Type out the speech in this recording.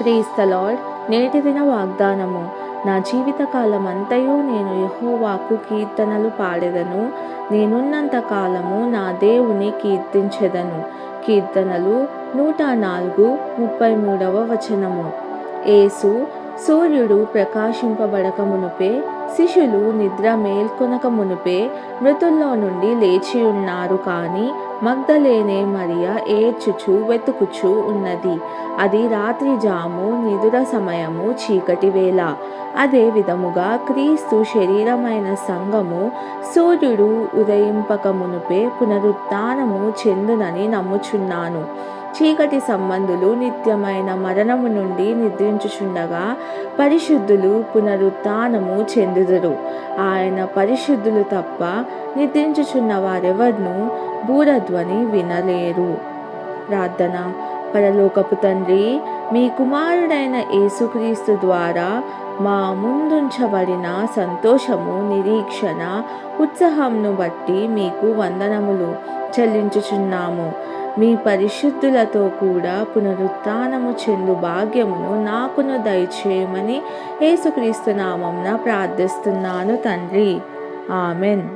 ప్రీస్ lord నేటి దిన వాగ్దానము. నా జీవితకాలం అంతయు నేను యహోవాకు కీర్తనలు పాడెదను. నేనున్నంత కాలము నా దేవుని కీర్తించెదను. కీర్తనలు నూట నాలుగు ముప్పై మూడవ వచనము. యేసు సూర్యుడు ప్రకాశింపబడక మునుపే శిష్యులు నిద్ర మేల్కొనక మునుపే మృతుల్లో నుండి లేచి ఉన్నారు కానీ మగ్ధలేనే మరియ ఏడ్చుచు వెతుకుచు ఉన్నది. అది రాత్రి జాము నిదుర సమయము చీకటి వేళ. అదే విధముగా క్రీస్తు శరీరమైన సంఘము సూర్యుడు ఉదయింపక మునుపే పునరుత్నము చెందునని నమ్ముచున్నాను. చీకటి సంబంధులు నిత్యమైన మరణము నుండి నిద్రించుచుండగా పరిశుద్ధులు పునరుత్నము చెందుదురు. ఆయన పరిశుద్ధులు తప్ప నిద్రించుచున్న వారెవరినూ బూరధ్వని వినలేరు. ప్రార్థన. పరలోకపు తండ్రి మీ కుమారుడైన యేసుక్రీస్తు ద్వారా మా ముందుంచబడిన సంతోషము నిరీక్షణ ఉత్సాహంను బట్టి మీకు వందనములు చెల్లించుచున్నాము. మీ పరిశుద్ధులతో కూడా పునరుత్నము చెందు భాగ్యమును నాకును దయచేయమని యేసుక్రీస్తు నామంన ప్రార్థిస్తున్నాను తండ్రి. ఆమెన్.